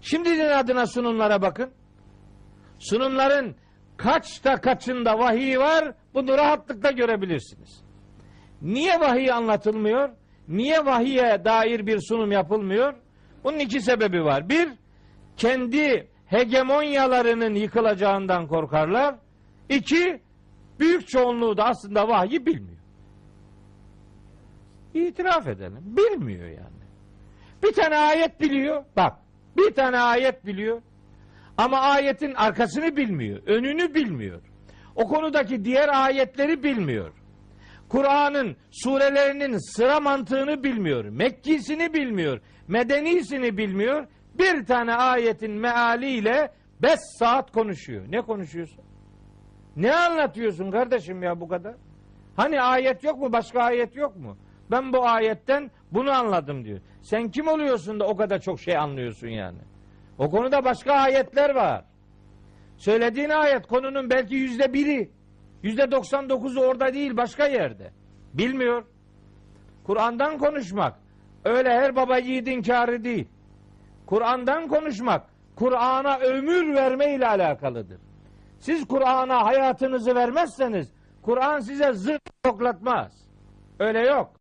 Şimdinin adına sunumlara bakın. Sunumların kaçta kaçında vahiy var bunu rahatlıkla görebilirsiniz. Niye vahiy anlatılmıyor? Niye vahiye dair bir sunum yapılmıyor? Bunun iki sebebi var. Bir, kendi hegemonyalarının yıkılacağından korkarlar. İki, büyük çoğunluğu da aslında vahyi bilmiyor. İtiraf edelim. Bilmiyor yani. Bir tane ayet biliyor. Bak, bir tane ayet biliyor. Ama ayetin arkasını bilmiyor. Önünü bilmiyor. O konudaki diğer ayetleri bilmiyor. Kur'an'ın surelerinin sıra mantığını bilmiyor. Mekkisini bilmiyor. Medenisini bilmiyor. Bir tane ayetin mealiyle beş saat konuşuyor. Ne konuşuyorsun? Ne anlatıyorsun kardeşim ya bu kadar? Hani ayet yok mu? Başka ayet yok mu? Ben bu ayetten bunu anladım diyor. Sen kim oluyorsun da o kadar çok şey anlıyorsun yani? O konuda başka ayetler var. Söylediğin ayet konunun belki yüzde biri. Yüzde 99'u orada değil başka yerde. Bilmiyor. Kur'an'dan konuşmak öyle her baba yiğidin kârı değil. Kur'an'dan konuşmak Kur'an'a ömür verme ile alakalıdır. Siz Kur'an'a hayatınızı vermezseniz Kur'an size zırt koklatmaz. Öyle yok.